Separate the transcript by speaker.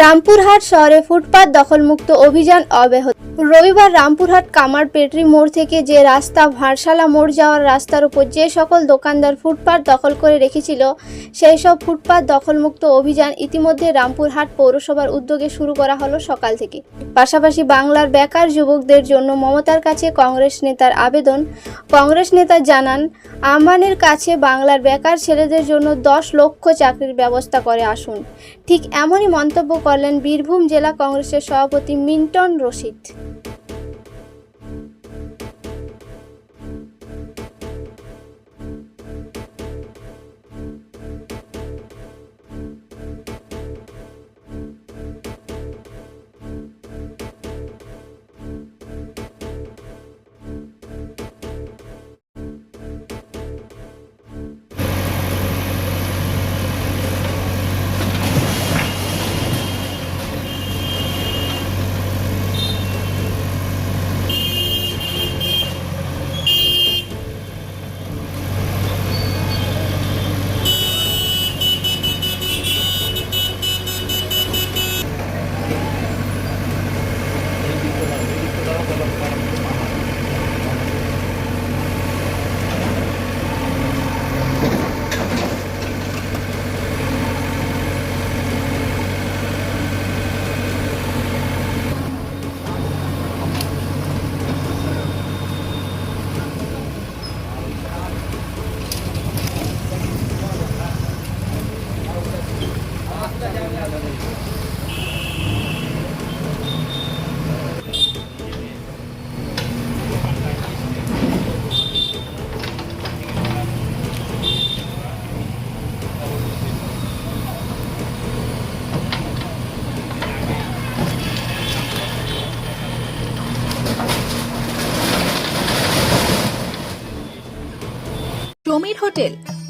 Speaker 1: রামপুরহাট শহরে ফুটপাত দখলমুক্ত অভিযান অব্যাহত। রবিবার রামপুরহাট কামার পেটরি মোড় থেকে যে রাস্তা ভারসালা মোড় যাওয়ার রাস্তার উপর যে সকল দোকানদার ফুটপাত দখল করে রেখেছিল, সেই সব ফুটপাত দখলমুক্ত অভিযান ইতিমধ্যে রামপুরহাট পৌরসভার উদ্যোগে শুরু করা হলো সকাল থেকে। পাশাপাশি বাংলার বেকার যুবকদের জন্য মমতার কাছে কংগ্রেস নেতার আবেদন। কংগ্রেস নেতা জানান, আম্বানির কাছে বাংলার বেকার ছেলেদের জন্য দশ লক্ষ চাকরির ব্যবস্থা করে আসুন। ঠিক এমনই মন্তব্য করলেন বীরভূম জেলা কংগ্রেসের সভাপতি Minton Rashid.
Speaker 2: Samir hotel